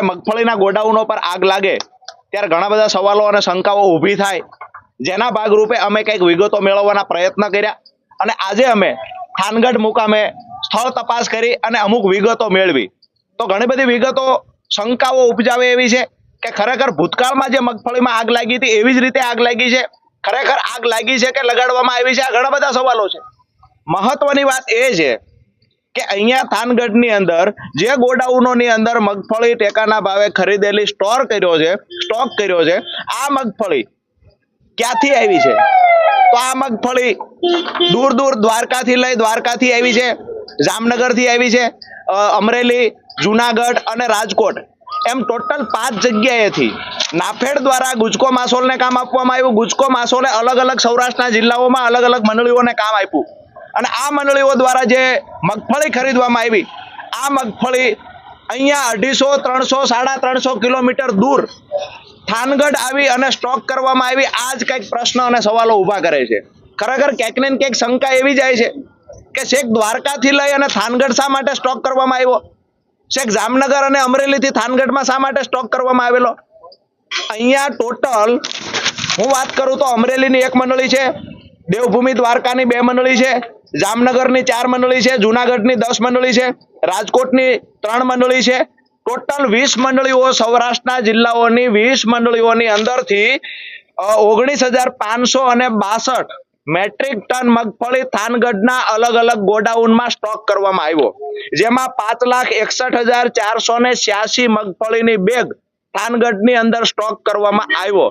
જ્યારે મગફળીના ગોડાઉનો પર આગ લાગે, ત્યારે ઘણા બધા સવાલો અને શંકાઓ ઊભી થાય. જેના ભાગરૂપે અમે કંઈક વિગતો મેળવવાના પ્રયત્ન કર્યા અને આજે અમે થાનગઢ મુકામે સ્થળ તપાસ કરી અને અમુક વિગતો મેળવી. તો ઘણી બધી વિગતો શંકાઓ ઉપજાવે એવી છે કે ખરેખર ભૂતકાળમાં જે મગફળીમાં આગ લાગી હતી એવી જ રીતે આગ લાગી છે? ખરેખર આગ લાગી છે કે લગાડવામાં આવી છે? આ ઘણા બધા સવાલો છે. મહત્વની વાત એ છે કે અહીંયા થાનગઢની અંદર જે ગોડાઉનોની અંદર મગફળી ટેકાના ભાવે ખરીદેલી સ્ટોર કર્યો છે, સ્ટોક કર્યો છે, આ મગફળી ક્યાંથી આવી છે? તો આ મગફળી દૂર દૂર દ્વારકાથી લઈ દ્વારકાથી આવી છે, જામનગરથી આવી છે અમરેલી, જુનાગઢ અને રાજકોટ. એમ ટોટલ પાંચ જગ્યાએથી નાફેડ દ્વારા ગુજકો માસોલને કામ આપવામાં આવ્યું. ગુજકો માસોલે અલગ અલગ સૌરાષ્ટ્રના જિલ્લાઓમાં અલગ અલગ મંડળીઓને કામ આપ્યું. અને આ મંડળીઓ દ્વારા જે મગફળી ખરીદવામાં આવી, આ મગફળી અહીંયા અઢીસો, ત્રણસો, સાડા ત્રણસો કિલોમીટર દૂર થાનગઢ આવી અને સ્ટોક કરવામાં આવી. આ જ કંઈક પ્રશ્ન અને સવાલો ઊભા કરે છે. ખરેખર ક્યાંક ને ક્યાંક શંકા એવી જાય છે કે શેખ દ્વારકાથી લઈ અને થાનગઢ શા માટે સ્ટોક કરવામાં આવ્યો? શેખ જામનગર અને અમરેલીથી થાનગઢમાં શા માટે સ્ટોક કરવામાં આવેલો? અહીંયા ટોટલ, હું વાત કરું તો અમરેલીની એક મંડળી છે દેવભૂમિ દ્વારકાની બે મંડળી છે, જામનગરની ચાર મંડળી છે, જુનાગઢની દસ મંડળી છે, રાજકોટની ત્રણ મંડળી છે. ટોટલ વીસ મંડળીઓ સૌરાષ્ટ્રના જિલ્લાઓની વીસ મંડળીઓની અંદરથી ઓગણીસ હજાર પાંચસો અને બાસઠ મેટ્રિક ટન મગફળી થાનગઢના અલગ અલગ ગોડાઉનમાં સ્ટોક કરવામાં આવ્યો. જેમાં પાંચ લાખ એકસઠ હજાર ચારસો ને છ્યાસી મગફળીની બેગ થાનગઢની અંદર સ્ટોક કરવામાં આવ્યો.